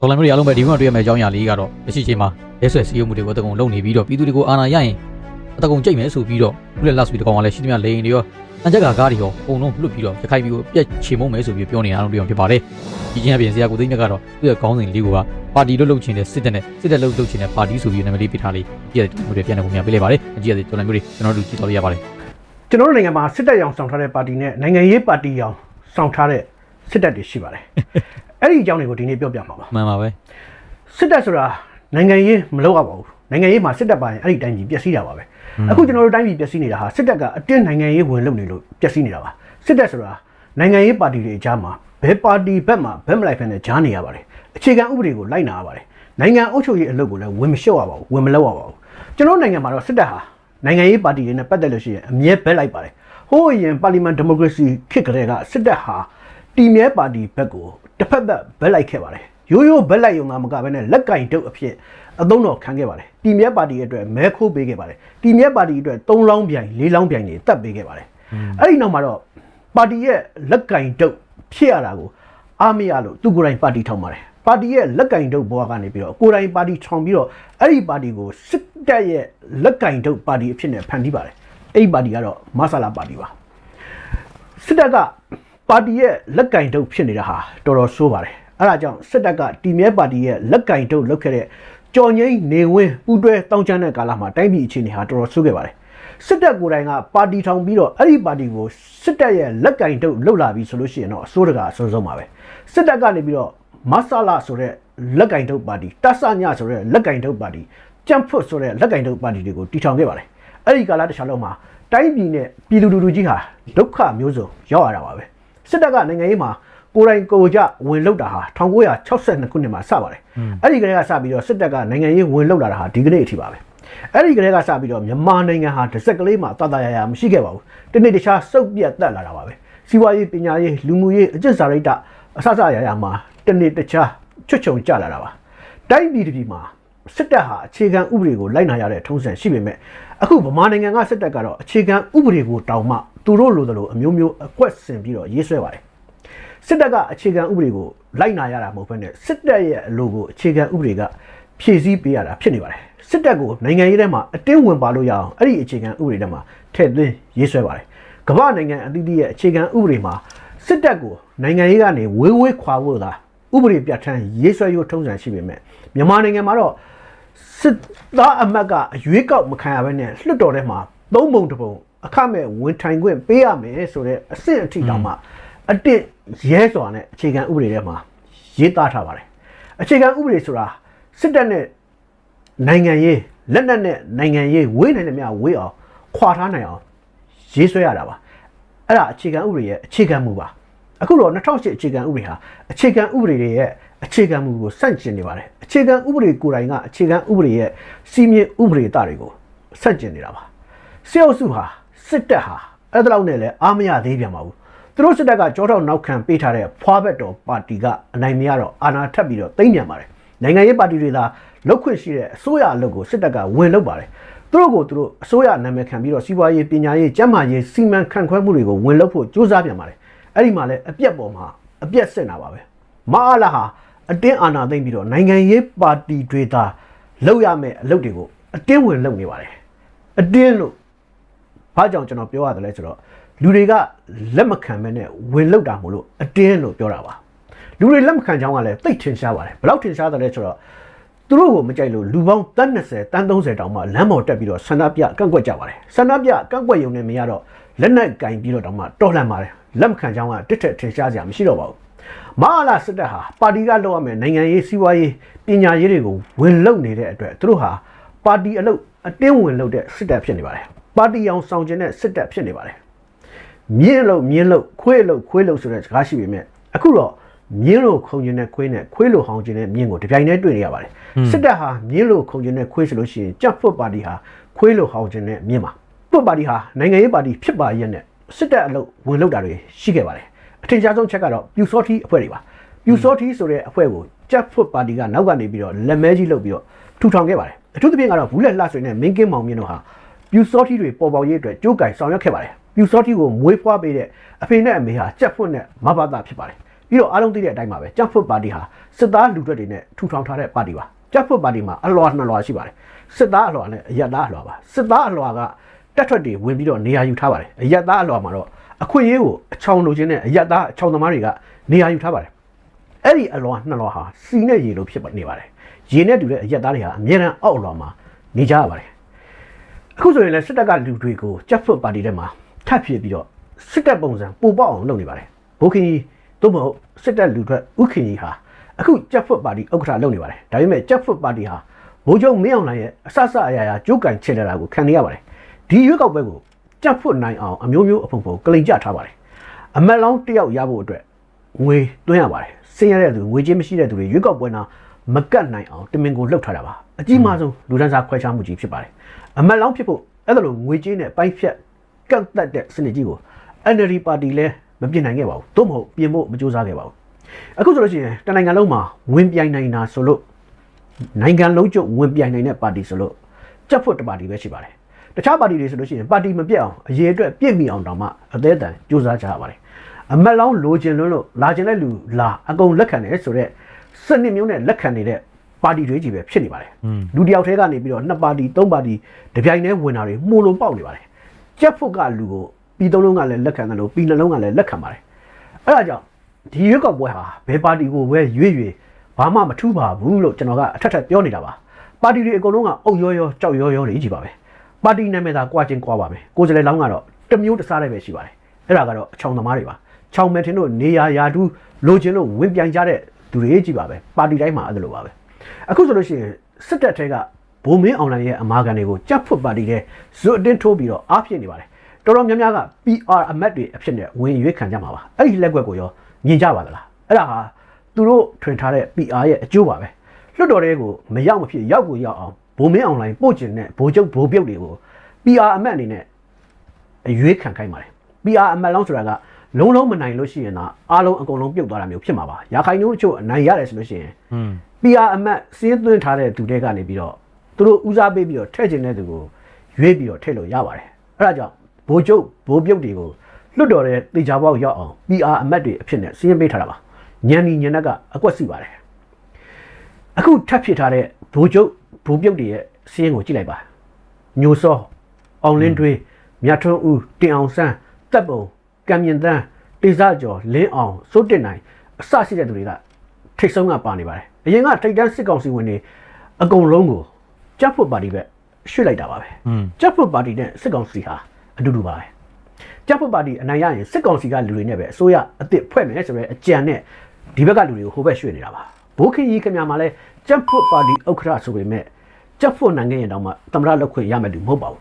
ဒေါ်လာမျိုးတွေအားလုံးပဲဒီမှာတွေ့ရမယ့်အကြောင်းအရာလေးကတော့လက်ရှိချိန်မှာလက်ဆွဲစည်းရုံးမှုတွေကိုတကုံလုံနေပြီးတော့ပြည်သူတွေကိုအာဏာရရင်အတကုံကြိတ်မယ်ဆိုပြီးတော့ခုလက်လတ်ဆိုပြီးတကောင်ကလည်းရှိသမျှလေရင်တွေရောအန်ချက်ကကားတွေရောအုံလုံးလွတ်ပြီးတော့ရခိုင်ပြည်ကိုပြက်ချေမုံမယ်ဆိုပြီးပြောနေတာအားလုံးတွေ့အောင်ဖြစ်ပါတယ်ဒီချင်းအပြင်ဆရာကိုသိန်းမြတ်ကတော့သူ့ရဲ့ခေါင်းစဉ်လေးကပါတီလို့လုပ်ချင်တဲ့စစ်တပ်နဲ့စစ်တပ်လို့လုပ်ချင်တဲ့ပါတီဆိုပြီးနာမည်လေးပေးထားလေးကြည့်ရတဲ့မျိုးတွေပြန်နေပုံများပေးလိုက်ပါတယ်အကြည့်ရတဲ့ဒေါ်လာမျိုးတွေကျွန်တော်တို့ကြည့်တော်ရပါတယ်ကျွန်တော်တို့နိုင်ငံမှာစစ်တပ်ရောင်ဆောင်ထားတဲ့ပါတီနဲ့နိုင်ငံရေးပါတီရောင်ဆောင်ထားတဲ့စစ်တပ်တွေရှိပါတယ် အဲ့ဒီအကြောင်းတွေကိုဒီနေ့ပြောပြမှာပါမှန်ပါပဲစစ်တပ်ဆိုတာနိုင်ငံရေးမလုပ်ရပါဘူးနိုင်ငံရေးမှာစစ်တပ်ပါရင်အဲ့ဒီတိုင်းပြည်ပျက်စီးတာပါပဲအခုကျွန်တော်တို့တိုင်းပြည်ပျက်စီးနေတာဟာစစ်တပ်ကအတင်းနိုင်ငံရေးဝင်လုပ်နေလို့ပျက်စီးနေတာပါစစ်တပ်ဆိုတာနိုင်ငံရေးပါတီတွေအကြားမှာဘယ်ပါတီဘက်မှဘက်မလိုက်ဖက်နဲ့ကြားနေရပါတယ်အခြေခံဥပဒေကိုလိုက်နာရပါတယ်နိုင်ငံအုပ်ချုပ်ရေးအလုပ်ကိုလည်းဝင်မလျှော့ရပါဘူးဝင်မလုပ်ရပါဘူးကျွန်တော်တို့နိုင်ငံမှာတော့စစ်တပ်ဟာနိုင်ငံရေးပါတီတွေနဲ့ပတ်သက်လို့ရှိရင်အမြဲဘက်လိုက်ပါတယ်ဟိုးအရင်ပါလီမန်ဒီမိုကရေစီခေတ်ကလေးကစစ်တပ်ဟာ တီမြဲပါတီဘက်ကိုတစ်ဖက်သက်ဘက်လိုက်ခဲ့ပါတယ်ရိုးရိုးဘက်လိုက်ယုံသားမကဘဲနဲ့လက်ကင်တုတ်အဖြစ်အသုံးတော်ခံခဲ့ပါတယ်တီမြက်ပါတီအတွက်မဲခိုးပေးခဲ့ပါတယ်တီမြက်ပါတီအတွက်၃လောင်းပြိုင်၄လောင်းပြိုင်တွေတက်ပေးခဲ့ပါတယ်အဲ့ဒီနောက်မှာတော့ပါတီရဲ့လက်ကင်တုတ်ဖြစ်ရတာကိုအားမရလို့သူကိုယ်တိုင်ပါတီထောင်ပါတယ်ပါတီရဲ့လက်ကင်တုတ်ဘဝကနေပြီးတော့ကိုယ်တိုင်ပါတီထောင်ပြီးတော့အဲ့ဒီပါတီကိုစစ်တပ်ရဲ့လက်ကင်တုတ်ပါတီအဖြစ်နဲ့ဖန်တီးပါတယ်အဲ့ဒီပါတီကတော့မဆလာပါတီပါစစ်တပ်က ပါတီရဲ့လက်ကင်တုပ်ဖြစ်နေတာဟာတော်တော်ဆိုးပါတယ်အဲဒါကြောင့်စစ်တပ်ကတီမြဲပါတီရဲ့လက်ကင်တုပ်လုပ်ခဲ့တဲ့ကြော်ငိမ့်နေဝင်းပူးတွဲတောင်းချမ်းတဲ့ကာလမှာတိုင်းပြည်အခြေအနေဟာတော်တော်ဆိုးခဲ့ပါတယ်စစ်တပ်ကိုယ်တိုင်ကပါတီထောင်ပြီးတော့အဲ့ဒီပါတီကိုစစ်တပ်ရဲ့လက်ကင်တုပ်လှုပ်လာပြီဆိုလို့ရှိရင်တော့အစိုးရကအဆုံးဆုံးပါပဲစစ်တပ်ကနေပြီးတော့မဆလာဆိုတဲ့လက်ကင်တုပ်ပါတီတဆညဆိုတဲ့လက်ကင်တုပ်ပါတီကြံ့ဖွတ်ဆိုတဲ့လက်ကင်တုပ်ပါတီတွေကိုတီထောင်ခဲ့ပါတယ်အဲ့ဒီကာလတစ်ခြားလုံးမှာတိုင်းပြည်နဲ့ပြည်သူလူထုကြီးဟာဒုက္ခမျိုးစုံရောက်ရတာပါပဲ စစ်တပ်ကနိုင်ငံရေးမှာကိုယ်တိုင်ကိုယ်ကြဝင်လောက်တာဟာ1962ခုနှစ်မှာစပါတယ်အဲ့ဒီကလေးကစပြီးတော့စစ်တပ်ကနိုင်ငံရေးဝင်လောက်လာတာဟာဒီကနေ့အထိပါပဲအဲ့ဒီကလေးကစပြီးတော့မြန်မာနိုင်ငံဟာတစ်စက်ကလေးမှာတတရရမရှိခဲ့ပါဘူးတနေ့တခြားစုပ်ပြတ်တက်လာတာပါပဲစီးပွားရေးပညာရေးလူမှုရေးအကျင့်စာရိတ္တအစစအရာရာမှာတနေ့တခြားချွတ်ချုံကြလာတာပါတိုင်းပြည်တစ်ပြည်မှာစစ်တပ်ဟာအခြေခံဥပဒေကိုလိုက်နာရတဲ့ထုံးစံရှိပေမဲ့အခုဗမာနိုင်ငံကစစ်တပ်ကတော့အခြေခံဥပဒေကိုတောင်းမှ သူတို့လိုသလိုအမျိုးမျိုးအကွက်ဆင်ပြီးတော့ရေးဆွဲပါတယ်စစ်တပ်ကအခြေခံဥပဒေကိုလိုက်နာရတာမဟုတ်ဘဲနဲ့စစ်တပ်ရဲ့အလိုကိုအခြေခံဥပဒေကဖြည့်ဆည်းပေးရတာဖြစ်နေပါတယ်စစ်တပ်ကိုနိုင်ငံရေးထဲမှာအတင်းဝင်ပါလို့ရအောင်အဲ့ဒီအခြေခံဥပဒေထဲမှာထည့်သွင်းရေးဆွဲပါတယ်ကမ္ဘာနိုင်ငံအသီးသီးရဲ့အခြေခံဥပဒေမှာစစ်တပ်ကိုနိုင်ငံရေးကနေဝေးဝေးခွာဖို့သာဥပဒေပြဋ္ဌာန်းရေးဆွဲရိုးထုံးစံရှိပေမဲ့မြန်မာနိုင်ငံမှာတော့စစ်သားအမတ်ကအရွေးကောက်မခံရဘဲနဲ့လွှတ်တော်ထဲမှာသုံးပုံတစ်ပုံ အခမဲ့ဝင်ထိုင်ခွင့်ပေးရမယ်ဆိုတဲ့အဆင့်အထိတောင်မှအတစ်ရဲစွာနဲ့အခြေခံဥပဒေထဲမှာရေးသားထားပါတယ်အခြေခံဥပဒေဆိုတာစစ်တပ်နဲ့နိုင်ငံရေးလက်နက်နဲ့နိုင်ငံရေးဝေးနိုင်တယ်များဝေးအောင်ခွာထားနိုင်အောင်ရေးဆွဲရတာပါအဲ့ဒါအခြေခံဥပဒေရဲ့အခြေခံမူပါအခုတော့2008အခြေခံဥပဒေဟာအခြေခံဥပဒေတွေရဲ့အခြေခံမူကိုစန့်ကျင်နေပါတယ်အခြေခံဥပဒေကိုယ်တိုင်ကအခြေခံဥပဒေရဲ့စီမင်းဥပဒေသားတွေကိုစန့်ကျင်နေတာပါစစ်အုပ်စုဟာ စစ်တပ်ဟာအဲ့ဒါလောက်နဲ့လည်းအားမရသေးပြန်ပါဘူးသူတို့စစ်တပ်ကကြောထောက်နောက်ခံပေးထားတဲ့ဖွာဘက်တော်ပါတီကအနိုင်မရတော့အာဏာထပ်ပြီးတော့သိမ်းပြန်ပါတယ်နိုင်ငံရေးပါတီတွေသာလောက်ခွင့်ရှိတဲ့အစိုးရအလုပ်ကိုစစ်တပ်ကဝင်လုပ်ပါတယ်သူတို့ကိုသူတို့အစိုးရနာမည်ခံပြီးတော့စီးပွားရေးပညာရေးကျန်းမာရေးစီမံခန့်ခွဲမှုတွေကိုဝင်လုပ်ဖို့ကြိုးစားပြန်ပါတယ်အဲ့ဒီမှာလည်းအပြက်ပေါ်မှာအပြက်စစ်နေတာပါပဲမအားလာဟာအတင်းအာဏာသိမ်းပြီးတော့နိုင်ငံရေးပါတီတွေသာလုပ်ရမယ့်အလုပ်တွေကိုအတင်းဝင်လုပ်နေပါတယ်အတင်းလို့ ဘာကြောင့်ကျွန်တော်ပြောရတယ်လဲဆိုတော့လူတွေကလက်မခံမဲနဲ့ဝင်လောက်တာမို့လို့အတင်းလို့ပြောတာပါလူတွေလက်မခံကြောင်းကလည်းသိတ်ထင်ရှားပါတယ်ဘယ်လောက်ထင်ရှားတယ်လဲဆိုတော့သူတို့ကိုမကြိုက်လို့လူပေါင်းတန်း20တန်း30တောင်မှလမ်းပေါ်တက်ပြီးတော့ဆန္ဒပြကန့်ကွက်ကြပါတယ်ဆန္ဒပြကန့်ကွက်ရုံနဲ့မရတော့လက်နက်ကင်ပြီးတော့တောင်မှတော်လှန်ပါတယ်လက်မခံကြောင်းကတစ်ထက်ထင်ရှားစရာမရှိတော့ပါဘူးမဟာလာစစ်တပ်ဟာပါတီကလောက်ရမယ်နိုင်ငံရေးစီးပွားရေးပညာရေးတွေကိုဝင်လုပ်နေတဲ့အတွက်သူတို့ဟာပါတီအလုပ်အတင်းဝင်လုပ်တဲ့စစ်တပ်ဖြစ်နေပါတယ် ပါတီအောင်ဆောင်ကျင်တဲ့စစ်တပ်ဖြစ်နေပါတယ်မြင်းလို့မြင်းလို့ခွေးလို့ခွေးလို့ဆိုတဲ့စကားရှိပေမဲ့အခုတော့မြင်းလို့ခုံကျင်တဲ့ခွေးနဲ့ခွေးလို့ဟောင်းကျင်တဲ့မြင်းကိုတပြိုင်တည်းတွေ့နေရပါတယ်စစ်တပ်ဟာမြင်းလို့ခုံကျင်တဲ့ခွေးဆိုလို့ရှိရင်ကြက်ဖွတ်ပါတီဟာခွေးလို့ဟောင်းကျင်တဲ့မြင်းပါဖွတ်ပါတီဟာနိုင်ငံရေးပါတီဖြစ်ပါရဲ့နဲ့စစ်တပ်အလုပ်ဝင်လုပ်တာတွေရှိခဲ့ပါတယ်အထင်ရှားဆုံးချက်ကတော့ပြူစောထီအဖွဲ့တွေပါပြူစောထီဆိုတဲ့အဖွဲ့ကိုကြက်ဖွတ်ပါတီကနောက်ကနေပြီးတော့လက်မဲကြီးလုပ်ပြီးတော့ထူထောင်ခဲ့ပါတယ်အထူးသဖြင့်ကတော့ဘူးလက်လှဆွေနဲ့မင်းကင်းမောင်မြင့်တို့ဟာ ပြူစောထီတွေပေါ်ပေါက်ရေးအတွက်ကြိုးကင်ဆောင်ရွက်ခဲ့ပါတယ်ပြူစောထီကိုမွေးဖွားပေးတဲ့အဖေနဲ့အမေဟာကြက်ဖွတ်နဲ့မဘာသာဖြစ်ပါတယ်ပြီးတော့အားလုံးသိတဲ့အတိုင်းပါပဲကြက်ဖွတ်ပါတီဟာစစ်သားလူထွက်တွေနဲ့ထူထောင်ထားတဲ့ပါတီပါကြက်ဖွတ်ပါတီမှာအလွှာနှစ်လွှာရှိပါတယ်စစ်သားအလွှာနဲ့အရက်သားအလွှာပါစစ်သားအလွှာကတက်ထွက်တွေဝင်ပြီးတော့နေရာယူထားပါတယ်အရက်သားအလွှာမှာတော့အခွင့်အရေးကိုအချောင်လိုချင်တဲ့အရက်သားအချောင်သမားတွေကနေရာယူထားပါတယ်အဲ့ဒီအလွန်နှစ်လွန်ဟာစီနဲ့ရေလိုဖြစ်နေပါတယ်ရေနဲ့တူတဲ့အရက်သားတွေဟာအများအားအောက်အလွန်မှာနေကြရပါတယ် အခုဆိုရင်လည်းစစ်တပ်ကလူတွေကိုကြက်ဖွတ်ပါတီထဲမှာထပ်ဖြစ်ပြီးတော့စစ်တပ်ပုံစံပိုပေါက်အောင်လုပ်နေပါတယ်ဘိုးခင်ကြီးသို့မဟုတ်စစ်တပ်လူထွက်ဥခင်ကြီးဟာအခုကြက်ဖွတ်ပါတီဥက္ကဋ္ဌလုပ်နေပါတယ်ဒါပေမဲ့ကြက်ဖွတ်ပါတီဟာဘိုးချုပ်မင်းအောင်လှိုင်ရဲ့အဆအဆအရာရာကြိုးကန်ချေလာတာကိုခံနေရပါတယ်ဒီရွေးကောက်ပွဲကိုကြက်ဖွတ်နိုင်အောင်အမျိုးမျိုးအဖုံဖုံကလိန်ကြထားပါတယ်အမက်လောင်းတစ်ယောက်ရဖို့အတွက်ငွေသွင်းရပါတယ်ဆင်းရဲတဲ့သူငွေကြေးမရှိတဲ့သူတွေရွေးကောက်ပွဲနာမကတ်နိုင်အောင်တမင်ကိုလှုပ်ထားတာပါအကြီးမားဆုံးလူဒန်းစားခွဲခြားမှုကြီးဖြစ်ပါတယ် အမတ်လောင်းဖြစ်ဖို့အဲ့ဒါလိုငွေကြေးနဲ့ပိုင်းဖြတ်ကန့်သက်တဲ့စနစ်ကြီးကို NLD ပါတီလည်းမပြင်နိုင်ခဲ့ပါဘူးသို့မဟုတ်ပြင်ဖို့မကြိုးစားခဲ့ပါဘူးအခုဆိုလို့ရှိရင်တနိုင်ငံလုံးမှာဝင်ပြိုင်နိုင်တာဆိုလို့နိုင်ငံလုံးကျုပ်ဝင်ပြိုင်နိုင်တဲ့ပါတီဆိုလို့ကြက်ဖွတ်တစ်ပါတီပဲရှိပါတယ်တခြားပါတီတွေဆိုလို့ရှိရင်ပါတီမပြတ်အောင်အရေးအတွက်ပြည့်မီအောင်တောင်မှအသေးအတန်စူးစမ်းကြရပါတယ်အမက်လောင်းလိုချင်လွန်းလို့လာချင်တဲ့လူလာအကုန်လက်ခံတယ်ဆိုတော့စနစ်မျိုးနဲ့လက်ခံနေတဲ့ ပါတီတွေကြီးပဲဖြစ်နေပါတယ်လူတစ်ယောက်တည်းကနေပြီးတော့နှစ်ပါတီသုံးပါတီတပြိုင်တည်းဝင်တာတွေမှုလုံးပေါက်နေပါတယ်ကြက်ဖွတ်ကလူကိုပြည်သုံးလုံးကလည်းလက်ခံတယ်လို့ပြည်နှလုံးကလည်းလက်ခံပါတယ်အဲ့ဒါကြောင့်ဒီရွက်ကောက်ပွဲဟာဘယ်ပါတီကိုပဲရွေ့ရွေ့ဘာမှမထူးပါဘူးလို့ကျွန်တော်ကအထက်ထက်ပြောနေတာပါပါတီတွေအကုန်လုံးကအုတ်ရောရောကြောက်ရောရောတွေကြီးပါပဲပါတီနာမည်သာကွာချင်းကွာပါမယ်ကိုယ်စလဲလောင်းကတော့တစ်မျိုးတစ်စားတည်းပဲရှိပါတယ်အဲ့ဒါကတော့အချောင်သမားတွေပါချောင်မဲထင်တို့နေရာယာတူးလိုချင်လို့ဝင်ပြိုင်ကြတဲ့သူတွေကြီးပါပဲပါတီတိုင်းမှာအဲ့ဒါလိုပါပဲ အခုဆိုလို့ရှိရင်စစ်တပ်ထဲကဘုံမင်းအောင်လိုင်းရဲ့အမာခံတွေကိုကြက်ဖွတ်ပါတီတဲ့ဇွတ်အတင်းထိုးပြီးတော့အားဖြစ်နေပါတယ်တော်တော်များများက PR အမတ်တွေအဖြစ်နဲ့ဝင်ရွေးခံကြမှာပါအဲ့ဒီလက်ကွက်ကိုရောမြင်ကြပါသလားအဲ့ဒါဟာသူတို့ထွင်ထားတဲ့ PR ရဲ့အကျိုးပါပဲလွတ်တော်တွေကိုမရောက်မဖြစ်ရောက်ကိုရောက်အောင်ဘုံမင်းအောင်လိုင်းပို့ကျင်တဲ့ဘိုးချုပ်ဘိုးပြုတ်တွေကို PR အမတ်အနေနဲ့အရွေးခံခိုင်းပါတယ် PR အမတ်လောင်းဆိုတာကလုံးလုံးမနိုင်လို့ရှိရင်တော့အားလုံးအကုန်လုံးပြုတ်သွားတာမျိုးဖြစ်မှာပါရာခိုင်နှုန်းအချို့အနိုင်ရတယ်ဆိုလို့ရှိရင်อืม PR အမတ်စင်းသွင်းထားတဲ့သူတွေကနေပြီးတော့သူတို့ဦးစားပေးပြီးတော့ထည့်ကျင်တဲ့သူကိုရွေးပြီးတော့ထည့်လို့ရပါတယ်အဲ့ဒါကြောင့်ဘိုးချုပ်ဘိုးပြုတ်တွေကိုလွတ်တော်တဲ့တေချာပေါက်ရောက်အောင် PR အမတ်တွေအဖြစ်နဲ့စင်းပေးထားတာပါညံဒီညံတက်ကအကွက်စီပါတယ်အခုထပ်ဖြစ်ထားတဲ့ဘိုးချုပ်ဘိုးပြုတ်တွေရဲ့စင်းကိုကြည့်လိုက်ပါညိုစောအောင်လင်းတွေးမြတ်ထွန်းဦးတင်အောင်ဆန်းတပ်ပုံကံမြင့်တန်းတေဇကျော်လင်းအောင်စိုးတင်နိုင်အစရှိတဲ့သူတွေကထိတ်ဆုံးကပါနေပါတယ် အရင်ကထိတ်တန်းစစ်ကောင်စီဝင်တွေအကုန်လုံးကိုကြက်ဖွတ်ပါတီပဲရွှေ့လိုက်တာပါပဲอืมကြက်ဖွတ်ပါတီနဲ့စစ်ကောင်စီဟာအတူတူပါပဲကြက်ဖွတ်ပါတီအနိုင်ရရင်စစ်ကောင်စီကလူတွေနဲ့ပဲအစိုးရအစ်စ်ဖွဲ့မယ်ဆိုတဲ့အကြံနဲ့ဒီဘက်ကလူတွေကိုဟိုဘက်ရွှေ့နေတာပါဘိုးခင်ကြီးခင်ဗျာမှာလဲကြက်ဖွတ်ပါတီဥက္ကဋ္ဌဆိုပေမဲ့ကြက်ဖွတ်နိုင်ခဲ့ရင်တောင်မှသမရလောက်ခွင့်ရမယ်လို့မဟုတ်ပါဘူး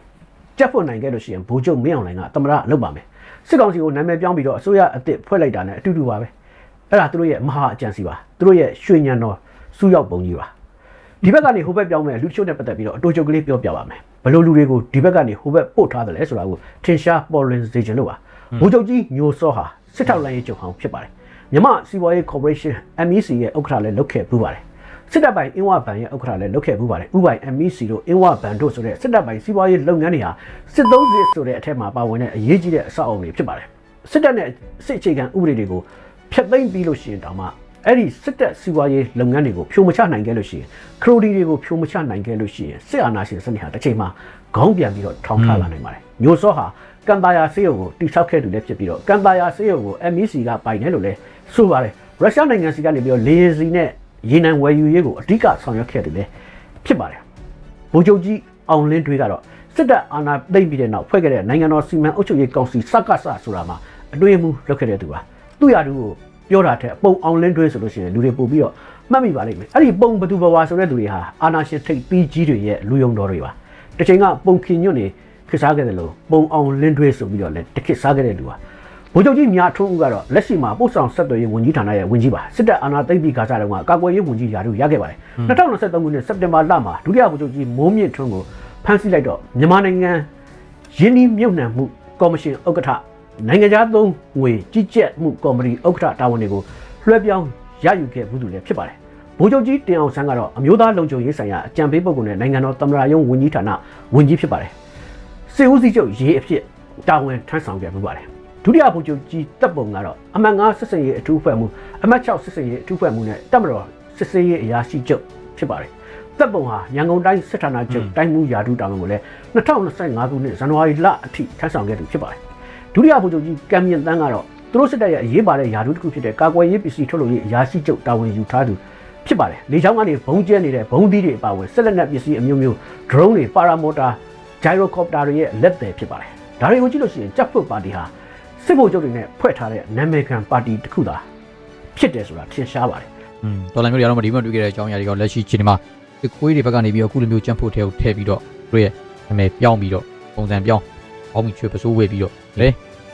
ကြက်ဖွတ်နိုင်ခဲ့လို့ရှိရင်ဘိုးချုပ်မင်းအောင်လှိုင်ကသမရလောက်ပါမယ်စစ်ကောင်စီကိုနာမည်ပြောင်းပြီးတော့အစိုးရအစ်စ်ဖွဲ့လိုက်တာနဲ့အတူတူပါပဲအဲ့ဒါသူတို့ရဲ့မဟာအကြံစီပါသူတို့ရဲ့ရွှေညံတော် စူးရောက်ပုံကြီးပါဒီဘက်ကနေဟိုဘက်ပြောင်းမဲ့လူတချို့နဲ့ပတ်သက်ပြီးတော့အတူချုပ်ကလေးပြောပြပါမယ်ဘယ်လိုလူတွေကိုဒီဘက်ကနေဟိုဘက်ပို့ထားတယ်လဲဆိုတာကိုထင်ရှားပေါ်လင်စေချင်လို့ပါဘိုးချုပ်ကြီးညိုစောဟာစစ်ထောက်လိုင်းရေးချုပ်ဟောင်းဖြစ်ပါတယ်မြမစီးပွားရေးကော်ပိုရေးရှင်း MEC ရဲ့ဥက္ကဋ္ဌလည်းလုပ်ခဲ့ပူးပါတယ်စစ်တပ်ပိုင်အင်းဝဘဏ်ရဲ့ဥက္ကဋ္ဌလည်းလုပ်ခဲ့ပူးပါတယ်ဥပိုင် MEC တို့အင်းဝဘဏ်တို့ဆိုတဲ့စစ်တပ်ပိုင်စီးပွားရေးလုပ်ငန်းတွေဟာစစ်သုံးစစ်ဆိုတဲ့အထက်မှာပါဝင်တဲ့အရေးကြီးတဲ့အဆောက်အအုံတွေဖြစ်ပါတယ်စစ်တပ်နဲ့စစ်အခြေခံဥပဒေတွေကိုဖျက်သိမ်းပြီးလို့ရှိရင်တောင်မှ အဲ့ဒီစစ်တပ်စီးပွားရေးလုပ်ငန်းတွေကိုဖြိုမချနိုင်ခဲ့လို့ရှိရင်ခရိုဒီတွေကိုဖြိုမချနိုင်ခဲ့လို့ရှိရင်စစ်အာဏာရှင်စနစ်ဟာတစ်ချိန်မှာခေါင်းပြန်ပြီးတော့ထောင်ထလာနိုင်ပါတယ်။ညိုစောဟာကန်တာယာစေယုံကိုတိဆောက်ခဲ့သူလည်းဖြစ်ပြီးတော့ကန်တာယာစေယုံကို MEC ကပိုင်တယ်လို့လည်းဆိုပါတယ်။ရုရှားနိုင်ငံစီကနေပြီးတော့လေယာဉ်စီနဲ့ရေနံဝယ်ယူရေးကိုအဓိကဆောင်ရွက်ခဲ့တယ်လည်းဖြစ်ပါတယ်။ဗိုလ်ချုပ်ကြီးအောင်လင်းတွေးကတော့စစ်တပ်အာဏာသိမ်းပြီးတဲ့နောက်ဖွဲ့ခဲ့တဲ့နိုင်ငံတော်စီမံအုပ်ချုပ်ရေးကောင်စီစကစဆိုတာမှာအတွင်းမှုလုပ်ခဲ့တဲ့သူပါ။သူ့ရာသူကို ပြောတာတဲ့ပုံအောင်လင်းတွေးဆိုလို့ရှိရင်လူတွေပို့ပြီးတော့မှတ်မိပါလိမ့်မယ်အဲ့ဒီပုံဘသူဘဝဆိုတဲ့သူတွေဟာအာနာရှင်ထိပ်ပြီးကြီးတွေရဲ့လူယုံတော်တွေပါတစ်ချိန်ကပုံခင်ညွတ်နေခစ်စားခဲ့တယ်လို့ပုံအောင်လင်းတွေးဆိုပြီးတော့လည်းတခစ်စားခဲ့တဲ့လူပါဗိုလ်ချုပ်ကြီးမြာထွန်းဦးကတော့လက်ရှိမှာပို့ဆောင်ဆက်သွယ်ရေးဝန်ကြီးဌာနရဲ့ဝန်ကြီးပါစစ်တပ်အာဏာသိမ်းပြီးခါစားတုန်းကကာကွယ်ရေးဝန်ကြီးရာထူးရခဲ့ပါတယ်2023ခုနှစ်စက်တင်ဘာလမှာဒုတိယဗိုလ်ချုပ်ကြီးမိုးမြင့်ထွန်းကိုဖမ်းဆီးလိုက်တော့မြန်မာနိုင်ငံရင်းနှီးမြုပ်နှံမှုကော်မရှင်ဥက္ကဋ္ဌ နိုင်ငံခြားသုံးငွေကြီးကြပ်မှုကော်မတီဥက္ကဋ္ဌတာဝန်တွေကိုလွှဲပြောင်းရယူခဲ့မှုတူလည်းဖြစ်ပါတယ်။ဗိုလ်ချုပ်ကြီးတင်အောင်ဆန်းကတော့အမျိုးသားလုံခြုံရေးဆိုင်ရာအကြံပေးပုဂ္ဂိုလ်နဲ့နိုင်ငံတော်သမ္မတရုံးဝန်ကြီးဌာနဝန်ကြီးဖြစ်ပါတယ်။စစ်ဦးစီးချုပ်ရေးအဖြစ်တာဝန်ထမ်းဆောင်ခဲ့မှုပါတယ်။ဒုတိယဗိုလ်ချုပ်ကြီးတပ်ပုံကတော့အမှတ်9စစ်စင်ရေးအထူးဖွဲ့မှုအမှတ်6စစ်စင်ရေးအထူးဖွဲ့မှုနဲ့တပ်မတော်စစ်စေးရေးအရာရှိချုပ်ဖြစ်ပါတယ်။တပ်ပုံဟာရန်ကုန်တိုင်းစစ်ဌာနချုပ်တိုင်းမှုရာထူးတာဝန်ကိုလည်း2025ခုနှစ်ဇန်နဝါရီလအထိထမ်းဆောင်ခဲ့သူဖြစ်ပါတယ်။ ဒုတိယဗိုလ်ချုပ်ကြီးကံမြင့်တန်းကတော့သူတို့စစ်တပ်ရဲ့အရေးပါတဲ့ယာဒူးတစ်ခုဖြစ်တဲ့ကာကွယ်ရေးပစ္စည်းထုတ်လုပ်ရေးအရာရှိချုပ်တာဝန်ယူထားသူဖြစ်ပါတယ်။လေချောင်းကနေဘုံကျဲနေတဲ့ဘုံသီးတွေအပါအဝင်ဆက်လက်နက်ပစ္စည်းအမျိုးမျိုး drone တွေ paramotor gyrocopter တွေရဲ့လက်သည်ဖြစ်ပါတယ်။ဒါတွေကိုကြည့်လို့ရှိရင်ကြက်ဖွတ်ပါတီဟာစစ်ဗိုလ်ချုပ်တွေနဲ့ဖွဲ့ထားတဲ့နာမည်ခံပါတီတစ်ခုသာဖြစ်တယ်ဆိုတာထင်ရှားပါတယ်อืมဒေါ်လာမျိုးတွေအားလုံးမဒီမှာတွေ့ခဲ့တဲ့အကြောင်းအရာတွေကလက်ရှိချိန်ဒီမှာဒီခွေးတွေဘက်ကနေပြီးတော့အခုလိုမျိုးကြမ်းဖို့ထဲကိုထည့်ပြီးတော့သူတို့ရဲ့နာမည်ပြောင်းပြီးတော့ပုံစံပြောင်းအောင်းမီချွေပစိုးဝေးပြီးတော့ လေ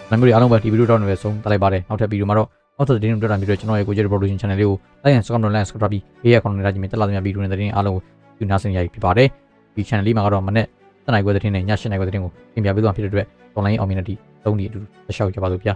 နာမည်တွေအားလုံးပဲဒီဗီဒီယိုတော့နေပဲဆုံးတက်လိုက်ပါတယ်နောက်ထပ်ဗီဒီယိုမှာတော့နောက်ထပ်သတင်းတွေတွေ့တာပြီးတော့ကျွန်တော်ရဲ့ကိုကျေ production channel လေးကို like and subscribe လုပ် like subscribe ပြီးဘေးရခေါင်းနေတာကြီးမြင်တက်လာတဲ့ဗီဒီယိုနဲ့သတင်းအားလုံးကိုယူနာဆင်ရဖြစ်ပါတယ်ဒီ channel လေးမှာကတော့မနေ့တနိုင်ခွဲသတင်းနဲ့ည7နိုင်ခွဲသတင်းကိုပြင်ပြပေးသွားဖြစ်တဲ့အတွက် online အောင်မြင်တဲ့အထိသုံးဒီအတူတူရှောက်ကြပါလို့ဗျာ